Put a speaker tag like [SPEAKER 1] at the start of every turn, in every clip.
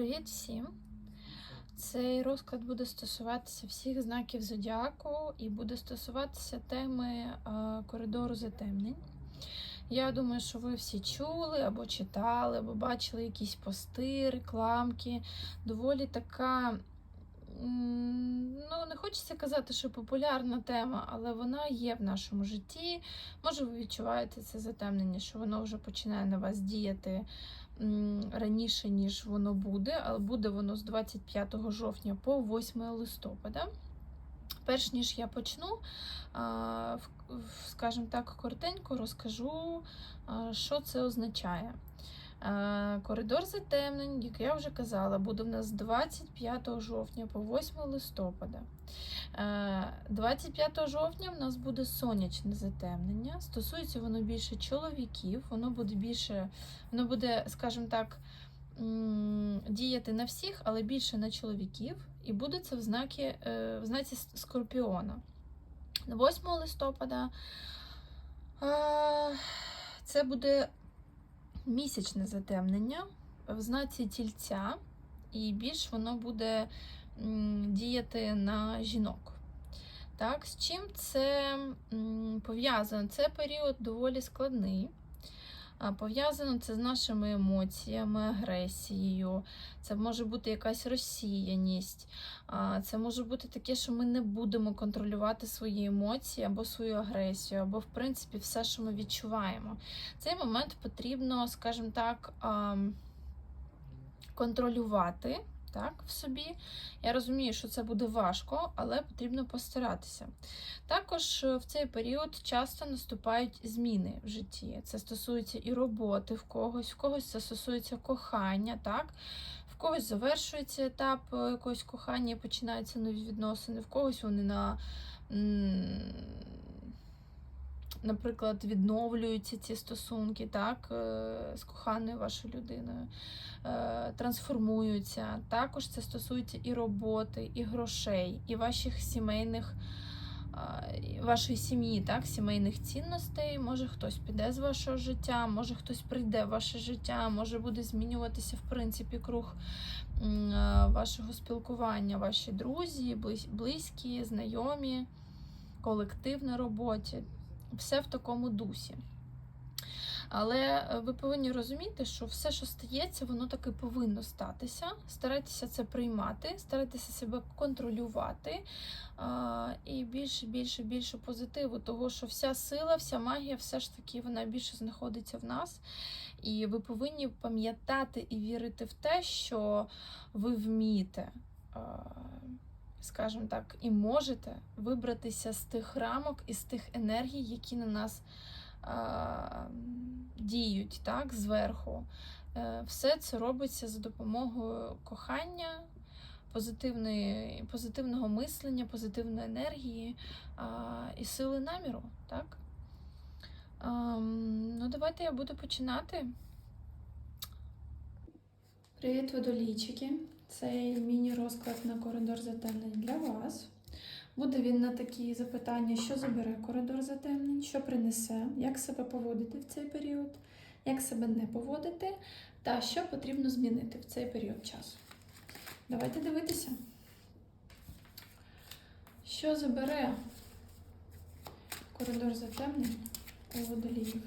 [SPEAKER 1] Привіт всім! Цей розклад буде стосуватися всіх знаків зодіаку і буде стосуватися теми е, коридору затемнень. Я думаю, що ви всі чули або читали, або бачили якісь пости, рекламки. Доволі така, ну не хочеться казати, що популярна тема, але вона є в нашому житті. Може, ви відчуваєте це затемнення, що воно вже починає на вас діяти раніше, ніж воно буде, але буде воно з 25 жовтня по 8 листопада. Перш ніж я почну, скажімо так, коротенько розкажу, що це означає. Е, Коридор затемнень, як я вже казала, буде в нас 25 жовтня по 8 листопада. Е, 25 жовтня в нас буде сонячне затемнення. Стосується воно більше чоловіків, воно буде більше, воно буде, скажімо так, діяти на всіх, але більше на чоловіків. І буде це в знакі, е, в знаці Скорпіона. 8 листопада е, це буде місячне затемнення в знаці тільця, і більш воно буде діяти на жінок. Так, з чим це пов'язано? Це період доволі складний. Пов'язано це з нашими емоціями, агресією. Це може бути якась розсіяність. Це може бути таке, що ми не будемо контролювати свої емоції або свою агресію, або, в принципі, все, що ми відчуваємо. Цей момент потрібно, скажімо так, контролювати так, в собі. Я розумію, що це буде важко, але потрібно постаратися. Також е, в цей період часто наступають зміни в житті. Це стосується і роботи в когось, в когось це стосується кохання, так? В когось завершується етап е, якогось кохання починаються нові відносини, в когось вони на. Наприклад, відновлюються ці стосунки так, е, з коханою вашою людиною, е, трансформуються. Також це стосується і роботи, і грошей, і ваших сімейних, вашої сім'ї, так, сімейних цінностей. Може хтось піде з вашого життя, може хтось прийде в ваше життя, може буде змінюватися в принципі круг е, вашого спілкування, ваші друзі, близькі, знайомі, колектив на роботі. Все в такому дусі. Але е, ви повинні розуміти, що все, що стається, воно таки повинно статися. Старайтеся це приймати, старайтеся себе контролювати. І більше, більше, більше позитиву, того, що вся сила, вся магія, все ж таки вона більше знаходиться в нас. І ви повинні пам'ятати і вірити в те, що ви вмієте. А, Скажімо так, і можете вибратися з тих рамок і з тих енергій, які на нас а, діють так, зверху. Е, Все це робиться за допомогою кохання, позитивного мислення, позитивної енергії а, і сили наміру. Так? Ем, ну, давайте я буду починати. Привіт, водолійчики! Цей міні-розклад на коридор затемнень для вас. Буде він на такі запитання, що забере коридор затемнень, що принесе, як себе поводити в цей період, як себе не поводити, та що потрібно змінити в цей період часу. Давайте дивитися. Що забере коридор затемнень у водоліїв?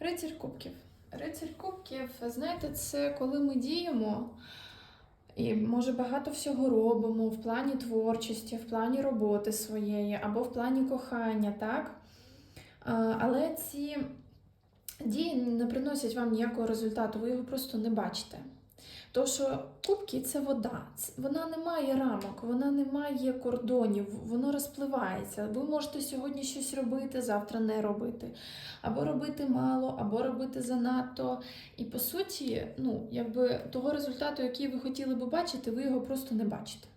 [SPEAKER 1] Рицар кубків. Рицар кубків, знаєте, це коли ми діємо. І може багато всього робимо в плані творчості, в плані роботи своєї або в плані кохання, так? Але ці дії не приносять вам ніякого результату, ви його просто не бачите. То, що кубки це вода, вона не має рамок, вона не має кордонів, воно розпливається. Ви можете сьогодні щось робити, завтра не робити. Або робити мало, або робити занадто. І по суті, ну, якби того результату, який ви хотіли би бачити, ви його просто не бачите.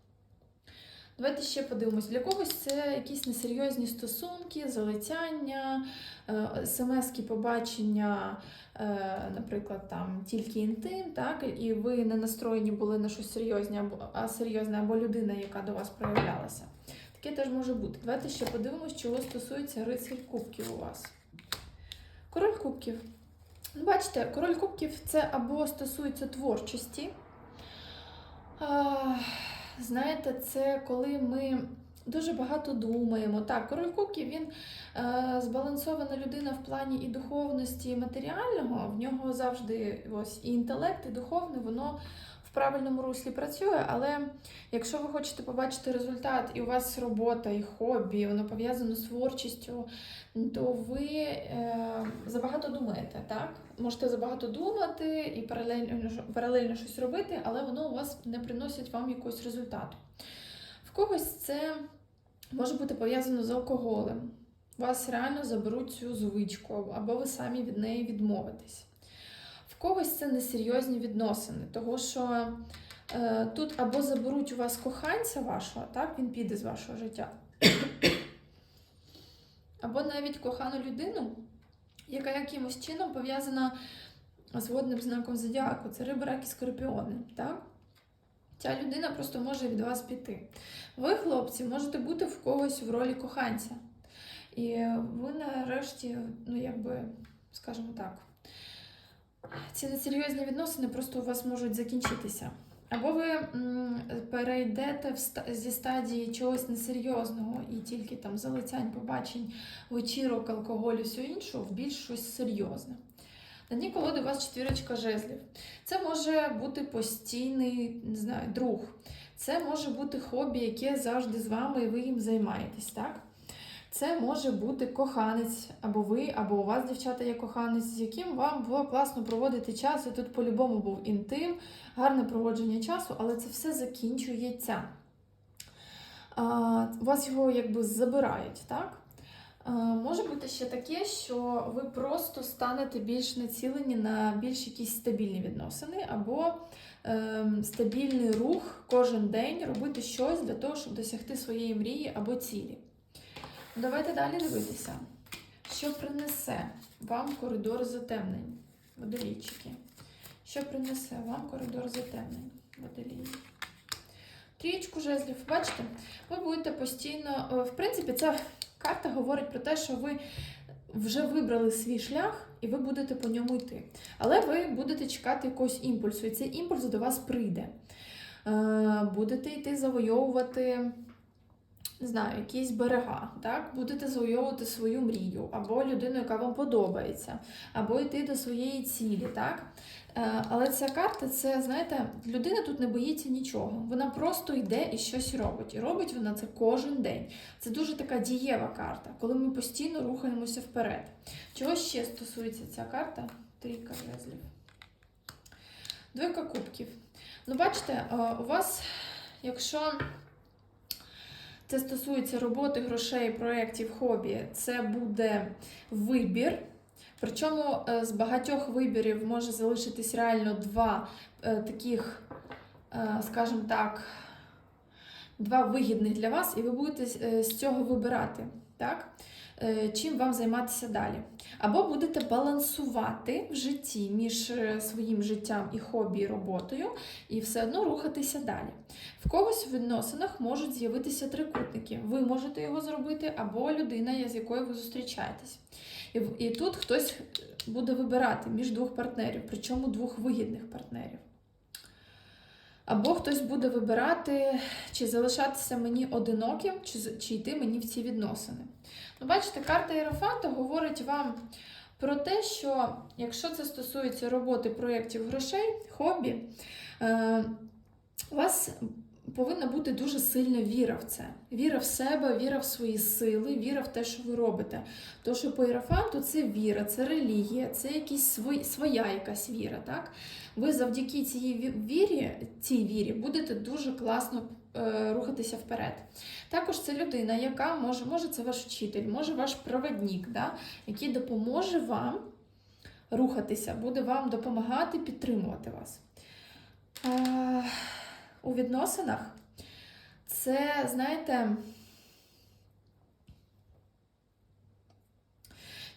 [SPEAKER 1] Давайте ще подивимось. Для когось це якісь несерйозні стосунки, залицяння, е, смс-ки побачення, е, наприклад, там тільки інтим, так, і ви не настроєні були на щось серйозне, а серйозне, або людина, яка до вас проявлялася. Таке теж може бути. Давайте ще подивимось, чого стосується рицарь кубків у вас. Король кубків. Ну, Бачите, король кубків це або стосується творчості. Знаєте, це коли ми дуже багато думаємо. Так, король кубків він е, збалансована людина в плані і духовності, і матеріального. В нього завжди ось і інтелект, і духовне, воно в правильному руслі працює. Але якщо ви хочете побачити результат, і у вас робота, і хобі, воно пов'язано з творчістю, то ви е, забагато думаєте, так? Можете забагато думати і паралельно, паралельно щось робити, але воно у вас не приносить вам якогось результату. В когось це може бути пов'язано з алкоголем. Вас реально заберуть цю звичку, або ви самі від неї відмовитесь. Когось це несерйозні відносини, того що е, тут або заберуть у вас коханця вашого, так, він піде з вашого життя, або навіть кохану людину, яка якимось чином пов'язана з водним знаком зодіаку. Це риби, раки, скорпіони. Так? Ця людина просто може від вас піти. Ви, хлопці, можете бути в когось в ролі коханця. І ви нарешті, ну якби, скажімо так, ці несерйозні відносини просто у вас можуть закінчитися. Або ви перейдете зі стадії чогось несерйозного і тільки там залицянь, побачень, вечірок, алкоголю, все інше, в більш щось серйозне. На дні колоди у вас четвірочка жезлів. Це може бути постійний не знаю, друг. Це може бути хобі, яке завжди з вами, і ви їм займаєтесь, так? Це може бути коханець, або ви, або у вас, дівчата, є коханець, з яким вам було класно проводити час. І тут по-любому був інтим, гарне проводження часу, але це все закінчується. А, у вас його якби забирають, так? А, може бути ще таке, що ви просто станете більш націлені на більш якісь стабільні відносини, або ем, стабільний рух кожен день робити щось для того, щоб досягти своєї мрії або цілі. Давайте далі дивитися, що принесе вам коридор затемнень, водолійчики. Що принесе вам коридор затемнень, водолії? Трієчку жезлів, бачите, ви будете постійно. е, В принципі, ця карта говорить про те, що ви вже вибрали свій шлях і ви будете по ньому йти. Але ви будете чекати якогось імпульсу, і цей імпульс до вас прийде. Е, Будете йти завойовувати не знаю, якісь берега, так? Будете завойовувати свою мрію, або людину, яка вам подобається, або йти до своєї цілі, так? Е, Але ця карта, це, знаєте, людина тут не боїться нічого. Вона просто йде і щось робить. І робить вона це кожен день. Це дуже така дієва карта, коли ми постійно рухаємося вперед. Чого ще стосується ця карта? Трійка жезлів. Двойка кубків. Ну, бачите, е, у вас, якщо це стосується роботи, грошей, проєктів, хобі, це буде вибір. Причому е, з багатьох вибірів може залишитись реально два е, таких, е, скажімо так, два вигідних для вас, і ви будете з цього вибирати, так? Е, чим вам займатися далі. Або будете балансувати в житті між е, своїм життям і хобі, і роботою, і все одно рухатися далі. В когось в відносинах можуть з'явитися трикутники. Ви можете його зробити, або людина, з якою ви зустрічаєтесь. І, і тут хтось буде вибирати між двох партнерів, причому двох вигідних партнерів. Або хтось буде вибирати, чи залишатися мені одиноким, чи, чи йти мені в ці відносини. Ну, бачите, карта Єрофанта говорить вам про те, що якщо це стосується роботи, проєктів, грошей, хобі, е, у вас повинна бути дуже сильна віра в це. Віра в себе, віра в свої сили, віра в те, що ви робите. Тому що по Єрофанту це віра, це релігія, це якісь своя якась віра. Так? Ви завдяки цій вірі, цій вірі будете дуже класно е, рухатися вперед. Також це людина, яка може, може це ваш вчитель, може ваш проводник, да? який допоможе вам рухатися, буде вам допомагати підтримувати вас. Е, у відносинах це, знаєте,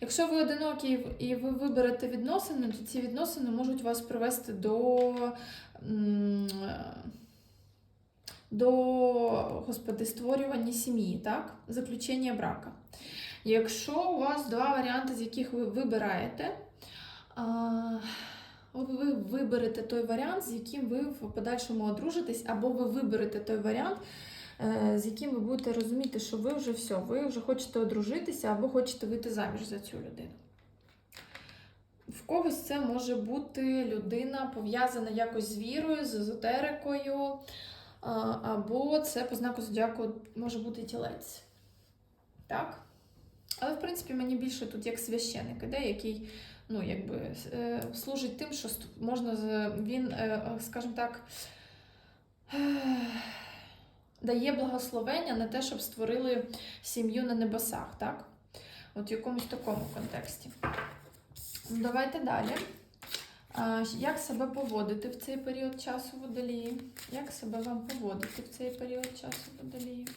[SPEAKER 1] якщо ви одинокі і ви виберете відносини, то ці відносини можуть вас привести до, до господи, створювання сім'ї, так? заключення брака. Якщо у вас два варіанти, з яких ви вибираєте, ви виберете той варіант, з яким ви в подальшому одружитесь, або ви виберете той варіант, з яким ви будете розуміти, що ви вже все, ви вже хочете одружитися або хочете вийти заміж за цю людину. В когось це може бути людина пов'язана якось з вірою, з езотерикою, або це по знаку зодіаку може бути тілець. Так? Але, в принципі, мені більше тут як священик іде, який ну, якби, е, служить тим, що можна, він, е, скажімо так, дає благословення на те, щоб створили сім'ю на небесах, так? От в якомусь такому контексті. Давайте далі. Як себе поводити в цей період часу водолії? Як себе вам поводити в цей період часу водолії?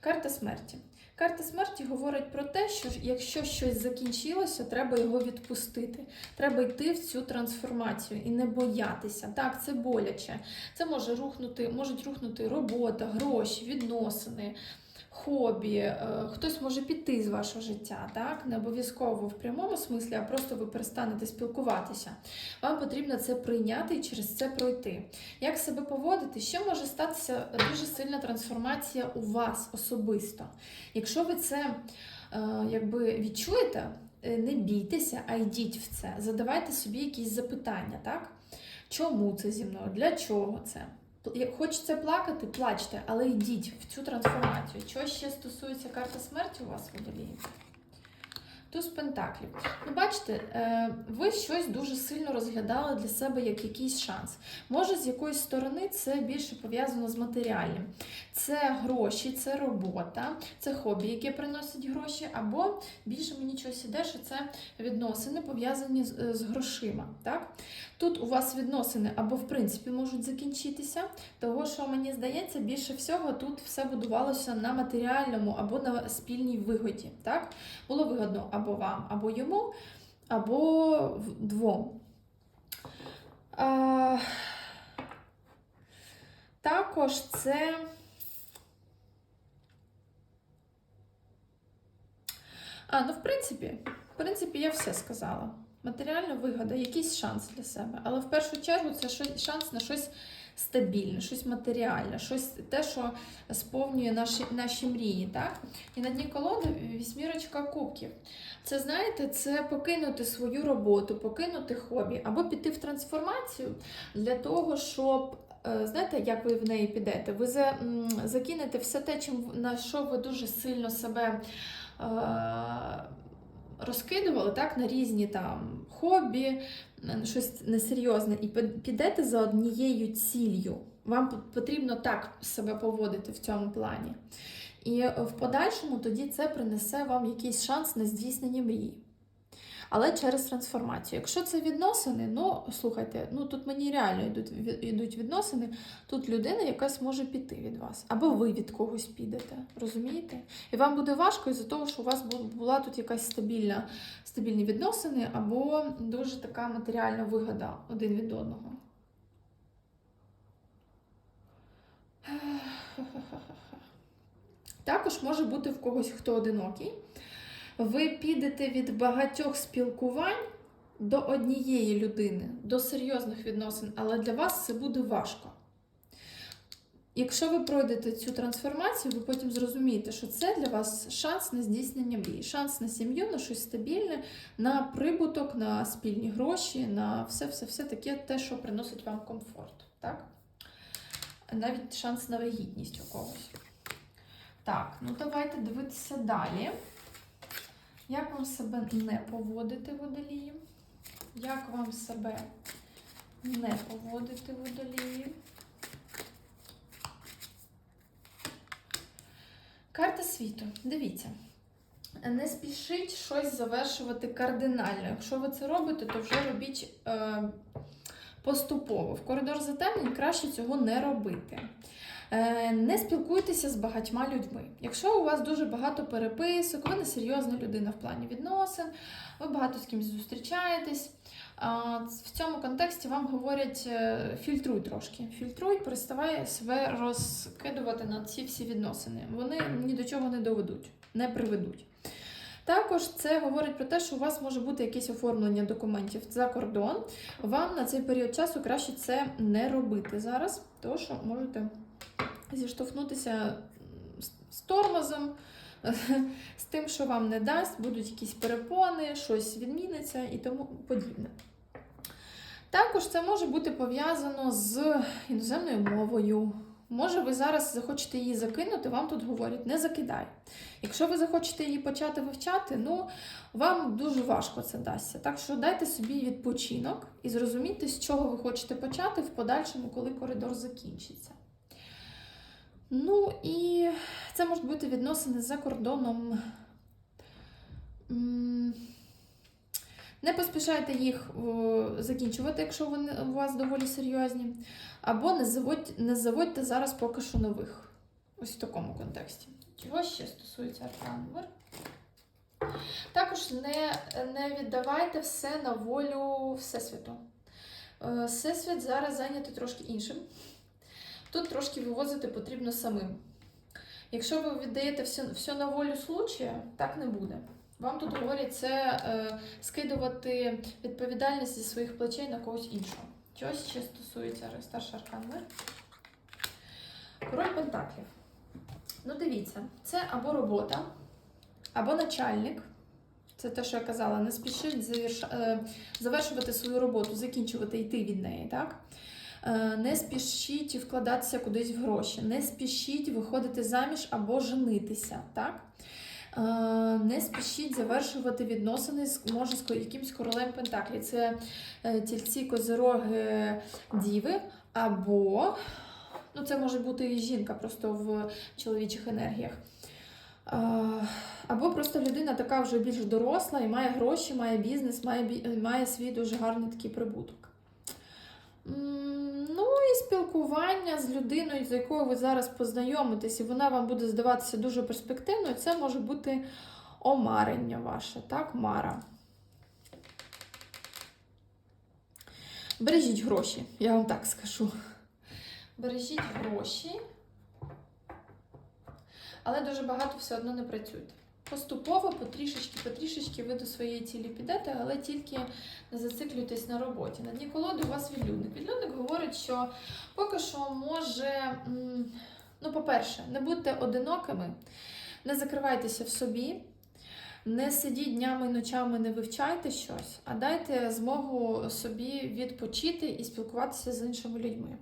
[SPEAKER 1] Карта смерті. Карта смерті говорить про те, що якщо щось закінчилося, треба його відпустити. Треба йти в цю трансформацію і не боятися. Так, це боляче. Це може рухнути, можуть рухнути робота, гроші, відносини, хобі. Е, Хтось може піти з вашого життя, так? Не обов'язково в прямому смислі, а просто ви перестанете спілкуватися. Вам потрібно це прийняти і через це пройти. Як себе поводити? Ще може статися дуже сильна трансформація у вас особисто. Якщо ви це е, якби відчуєте, е, не бійтеся, а йдіть в це. Задавайте собі якісь запитання, так? Чому це зі мною? Для чого це? Хочеться плакати, плачте, але йдіть в цю трансформацію. Що ще стосується карти смерті у вас водолії? Туз Пентаклів. Ну, бачите, е, ви щось дуже сильно розглядали для себе як якийсь шанс. Може, з якоїсь сторони це більше пов'язано з матеріальним. Це гроші, це робота, це хобі, яке приносить гроші, або більше мені щось іде, що це відносини пов'язані з, з грошима. Так? Тут у вас відносини або в принципі можуть закінчитися, того що мені здається, більше всього тут все будувалося на матеріальному або на спільній вигоді. Так? Було вигодно або вам, або йому, або двом. А, також це. А, ну в принципі, в принципі, я все сказала. Матеріальна вигода, якийсь шанс для себе. Але в першу чергу це шанс на щось стабільне, щось матеріальне, щось те, що сповнює наші, наші мрії. Так? І на дні колоди вісьмірочка кубків. Це знаєте, це покинути свою роботу, покинути хобі або піти в трансформацію для того, щоб. е, Знаєте, як ви в неї підете? Ви закинете все те, чим на що ви дуже сильно себе е, розкидували так, на різні там хобі, щось несерйозне, і підете за однією ціллю. Вам потрібно так себе поводити в цьому плані. І е, в подальшому тоді це принесе вам якийсь шанс на здійснення мрії. Але через трансформацію. Якщо це відносини, ну слухайте, ну тут мені реально йдуть, йдуть відносини. Тут людина якась може піти від вас, або ви від когось підете. Розумієте? І вам буде важко із-за того, що у вас була тут якась стабільна, стабільні відносини, або дуже така матеріальна вигода один від одного. Також може бути в когось, хто одинокий. Ви підете від багатьох спілкувань до однієї людини, до серйозних відносин, але для вас це буде важко. Якщо ви пройдете цю трансформацію, ви потім зрозумієте, що це для вас шанс на здійснення мрії, шанс на сім'ю, на щось стабільне, на прибуток, на спільні гроші, на все-все-все таке, те, що приносить вам комфорт. Так? Навіть шанс на вагітність у когось. Так, ну давайте дивитися далі. Як вам себе не поводити водолії? Як вам себе не поводити водолії? Карта світу. Дивіться. Не спішіть щось завершувати кардинально. Якщо ви це робите, то вже робіть е, поступово. В коридор затемнень краще цього не робити. Е, Не спілкуйтеся з багатьма людьми. Якщо у вас дуже багато переписок, ви не серйозна людина в плані відносин, ви багато з кимось зустрічаєтесь. В цьому контексті вам говорять е, фільтруй трошки. Фільтруй, переставай себе розкидувати на ці всі відносини. Вони ні до чого не доведуть, не приведуть. Також це говорить про те, що у вас може бути якесь оформлення документів за кордон. Вам на цей період часу краще це не робити зараз, тому що можете зіштовхнутися з- тормозом, з тим, що вам не дасть, будуть якісь перепони, щось відміниться і тому подібне. Також це може бути пов'язано з іноземною мовою. Може, ви зараз захочете її закинути, вам тут говорять, не закидай. Якщо ви захочете її почати вивчати, ну вам дуже важко це дасться. Так що дайте собі відпочинок і зрозумійте, з чого ви хочете почати в подальшому, коли коридор закінчиться. Ну і це можуть бути відносини за кордоном. Не поспішайте їх закінчувати, якщо вони у вас доволі серйозні. Або не заводь, не заводьте зараз поки що нових. Ось в такому контексті. Чого ще стосується арканвер? Також не, не віддавайте все на волю Всесвіту. Е, Всесвіт зараз зайнятий трошки іншим. Тут трошки вивозити потрібно самим. Якщо ви віддаєте все, все на волю случая, так не буде. Вам тут говорять це е, скидувати відповідальність зі своїх плечей на когось іншого. Чогось ще стосується старший аркан. Король Пентаклів. Ну, дивіться, це або робота, або начальник. Це те, що я казала, не спішіть заверш... е, завершувати свою роботу, закінчувати йти від неї, так? Е, Не спішіть вкладатися кудись в гроші, не спішіть виходити заміж або женитися, так? Е, Не спішіть завершувати відносини з може з якимсь королем Пентаклі. Це е, тільці козироги діви, або ну, це може бути і жінка просто в чоловічих енергіях. Е, Або просто людина така вже більш доросла і має гроші, має бізнес, має, має свій дуже гарний такий прибуток. Спілкування з людиною, з якою ви зараз познайомитесь, і вона вам буде здаватися дуже перспективною, це може бути омарення ваше, так, Мара. Бережіть гроші, я вам так скажу. Бережіть гроші, але дуже багато все одно не працюйте. Поступово, потрішечки, потрішечки ви до своєї цілі підете, але тільки не зациклюйтесь на роботі. На дні колоди у вас відлюдник. Відлюдник говорить, що поки що може, ну, по-перше, не будьте одинокими, не закривайтеся в собі, не сидіть днями і ночами, не вивчайте щось, а дайте змогу собі відпочити і спілкуватися з іншими людьми.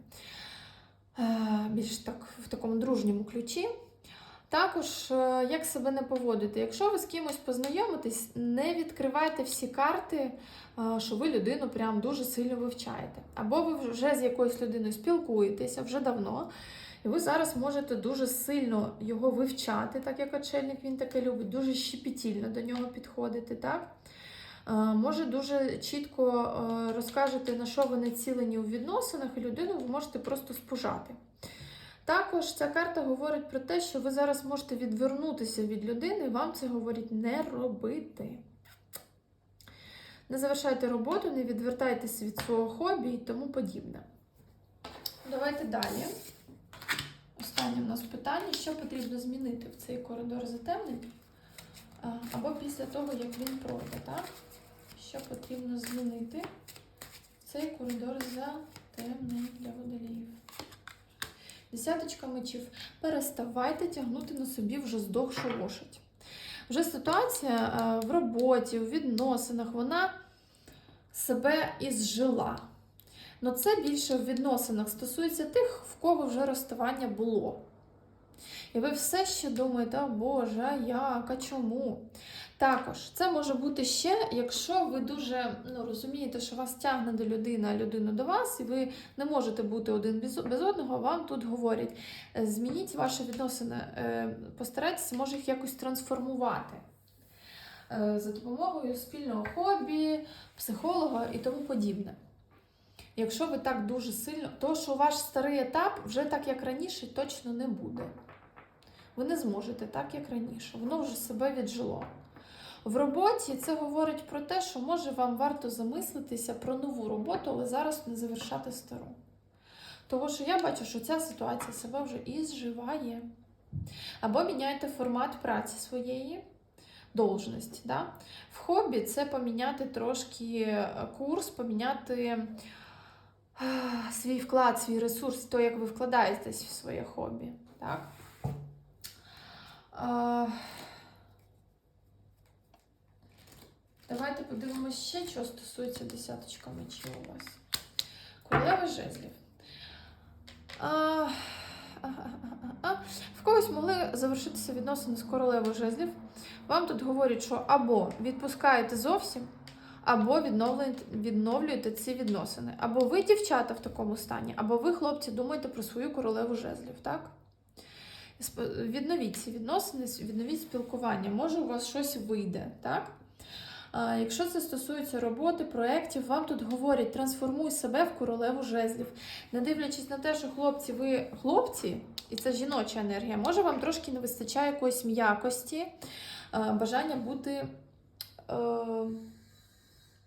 [SPEAKER 1] Е, Більш так в такому дружньому ключі. Також, е, як себе не поводити, якщо ви з кимось познайомитесь, не відкривайте всі карти, е, що ви людину прям дуже сильно вивчаєте. Або ви вже з якоюсь людиною спілкуєтеся вже давно, і ви зараз можете дуже сильно його вивчати, так як очельник він таке любить, дуже щепетільно до нього підходити. так? Е, Може дуже чітко розкажете, на що ви націлені у відносинах, і людину ви можете просто спужати. Також ця карта говорить про те, що ви зараз можете відвернутися від людини, вам це говорить не робити. Не завершайте роботу, не відвертайтеся від свого хобі і тому подібне. Давайте далі. Останнє в нас питання: що потрібно змінити в цей коридор затемнень? Або після того, як він пройде, так? Що потрібно змінити в цей коридор затемнень для водоліїв? Десяточка мечів. Переставайте тягнути на собі вже здохшу лошадь. Вже ситуація е, в роботі, в відносинах, вона себе ізжила. Но це більше в відносинах стосується тих, в кого вже розставання було. І ви все ще думаєте, о Боже, як, а чому? Також це може бути ще, якщо ви дуже ну, розумієте, що вас тягне до людини, а людину до вас, і ви не можете бути один без, одного, вам тут говорять, е, змініть ваші відносини, е, постарайтеся, може їх якось трансформувати. Е, За допомогою спільного хобі, психолога і тому подібне. Якщо ви так дуже сильно, то що ваш старий етап вже так, як раніше, точно не буде. Ви не зможете так, як раніше. Воно вже себе віджило. В роботі це говорить про те, що може вам варто замислитися про нову роботу, але зараз не завершати стару. Тому що я бачу, що ця ситуація себе вже і зживає. Або міняйте формат праці своєї, должність. Да? В хобі це поміняти трошки е, курс, поміняти е, свій вклад, свій ресурс, то, як ви вкладаєтесь в своє хобі. Так? А, Давайте подивимося ще, що стосується десяточка мечів у вас. Королева жезлів. А, а, а, а. В когось могли завершитися відносини з королевою жезлів. Вам тут говорять, що або відпускаєте зовсім, або відновлюєте, відновлюєте ці відносини. Або ви, дівчата, в такому стані, або ви, хлопці, думаєте про свою королеву жезлів, так? Відновіть ці відносини, відновіть спілкування. Може, у вас щось вийде, так? Якщо це стосується роботи, проєктів, вам тут говорять, трансформуй себе в королеву жезлів. Не дивлячись на те, що хлопці, ви хлопці, і це жіноча енергія, може вам трошки не вистачає якоїсь м'якості, бажання бути е,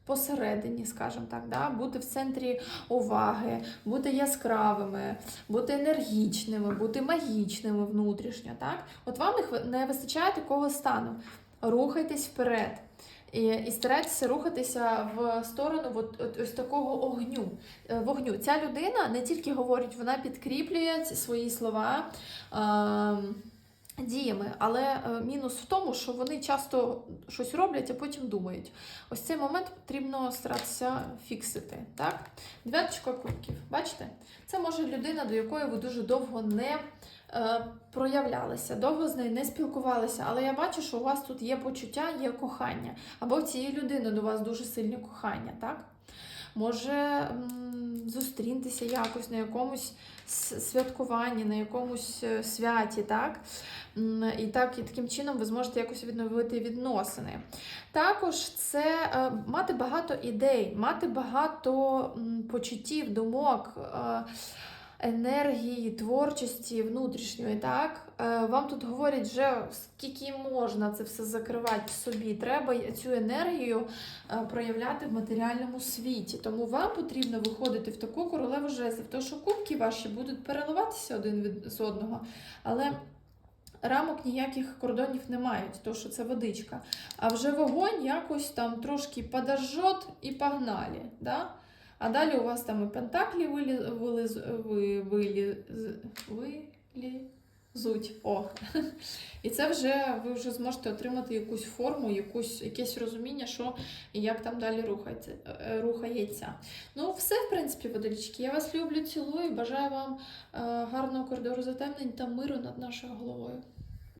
[SPEAKER 1] посередині, скажімо так, да? бути в центрі уваги, бути яскравими, бути енергічними, бути магічними внутрішньо. Так? От вам не вистачає такого стану. Рухайтесь вперед. І, і старайтеся рухатися в сторону от, от, ось такого огню. е, вогню. Ця людина не тільки говорить, вона підкріплює свої слова е, діями, але е, мінус в тому, що вони часто щось роблять, а потім думають. Ось цей момент потрібно старатися фіксити. Так? Дев'яточка кубків. Бачите? Це може людина, до якої ви дуже довго не проявлялися, довго з нею не спілкувалися, але я бачу, що у вас тут є почуття, є кохання. Або в цієї людини до вас дуже сильне кохання, так? Може м, зустріньтеся якось на якомусь святкуванні, на якомусь е, святі, так? І так, і таким чином ви зможете якось відновити відносини. Також це е, мати багато ідей, мати багато почуттів, думок. Енергії, творчості внутрішньої, так? Е, Вам тут говорять вже скільки можна це все закривати в собі. Треба цю енергію е, проявляти в матеріальному світі. Тому вам потрібно виходити в таку королеву жезлів, тому що кубки ваші будуть переливатися один від з одного, але рамок ніяких кордонів не мають, тому що це водичка. А вже вогонь якось там трошки подожжет і погнали. Да? А далі у вас там і пентаклі вилі, виліз, ви, вилі, вилізуть. О. І це вже ви вже зможете отримати якусь форму, якусь, якесь розуміння, що і як там далі рухається. е, рухається. Ну, все, в принципі, водолічки. Я вас люблю, цілую. Бажаю вам е, гарного коридору затемнень та миру над нашою головою.